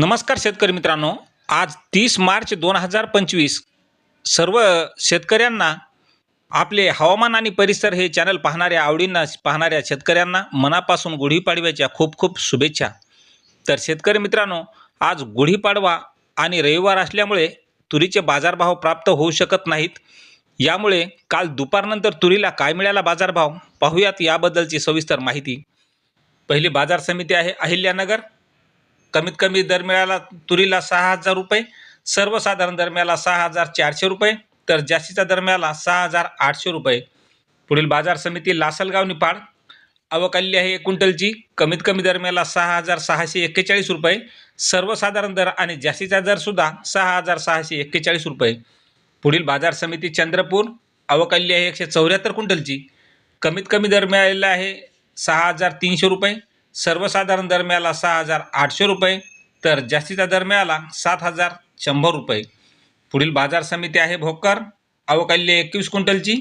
नमस्कार शेतकरी मित्रांनो. आज तीस मार्च दोन हजार पंचवीस. सर्व शेतकऱ्यांना आपले हवामान आणि परिसर हे चॅनल पाहणाऱ्या आवडींना पाहणाऱ्या शेतकऱ्यांना मनापासून गुढीपाडव्याच्या खूप खूप शुभेच्छा. तर शेतकरी मित्रांनो आज गुढीपाडवा आणि रविवार असल्यामुळे तुरीचे बाजारभाव प्राप्त होऊ शकत नाहीत. यामुळे काल दुपारनंतर तुरीला काय मिळाला बाजारभाव? पाहूयात याबद्दलची सविस्तर माहिती. पहिली बाजार समिती आहे अहिल्यानगर. कमीत कमी दर मिळाला तुरीला सहा हजार रुपये सर्वसाधारण दर मिळाला सहा हजार चारशे रुपये तर जास्तीचा दर मिळाला सहा हजार आठशे रुपये. पुढील बाजार समिती लासलगाव निपाड अवकाली आहे एक क्विंटलची कमीत कमी दर मिळाला सहा हजार सहाशे एक्केचाळीस रुपये सर्वसाधारण दर आणि जास्तीचा दरसुद्धा सहा हजार सहाशे एक्केचाळीस रुपये. पुढील बाजार समिती चंद्रपूर अवकाली आहे एकशे चौऱ्याहत्तर क्विंटलची कमीत कमी दर मिळालेला आहे सहा हजार तीनशे रुपये सर्वसाधारण दर मिळाला सहा हजार आठशे रुपये तर जास्तीचा दर मिळाला सात हजार शंभर रुपये. पुढील बाजार समिती आहे भोकर. अवकाल्य एकवीस क्विंटलची.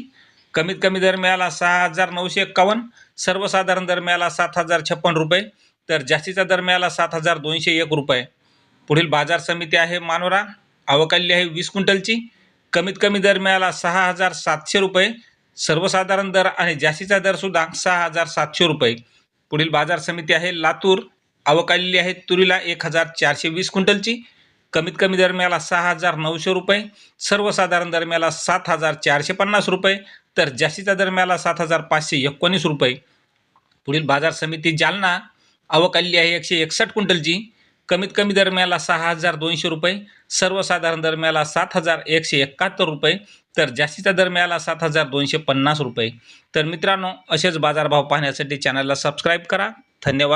कमीत कमी दर मिळाला सहा हजार नऊशे एक्कावन्न सर्वसाधारण दर मिळाला सात हजार छप्पन रुपये तर जास्तीचा दर मिळाला सात हजार दोनशे एक रुपये. पुढील बाजार समिती आहे मानोरा. अवकाल्य आहे वीस क्विंटलची. कमीत कमी दर मिळाला सहा हजार सातशे रुपये सर्वसाधारण दर आणि जास्तीचा दरसुद्धा सहा हजार सातशे रुपये. पुढील बाजार समिती आहे लातूर. अवकालेली आहे तुरीला एक हजार चारशे वीस क्विंटलची. कमीत कमी दरम्याला सहा हजार नऊशे रुपये. सर्वसाधारण दरम्याला सात हजार चारशे पन्नास रुपये. तर जास्तीचा दरम्याला सात हजार पाचशे एकोणीस रुपये. पुढील बाजार समिती जालना. अवकाल्ली आहे एकशे एकसष्ट क्विंटलची. कमीत कमी दरम्याला सहा हजार दोनशे रुपये सर्वसाधारण दरम्याला सात हजार एकशे एकाहत्तर रुपये तर जास्तीचा दरम्याला सात हजार दोनशे पन्नास रुपये. तर मित्रांनो असेच बाजारभाव पाहण्यासाठी चॅनलला सबस्क्राईब करा. धन्यवाद.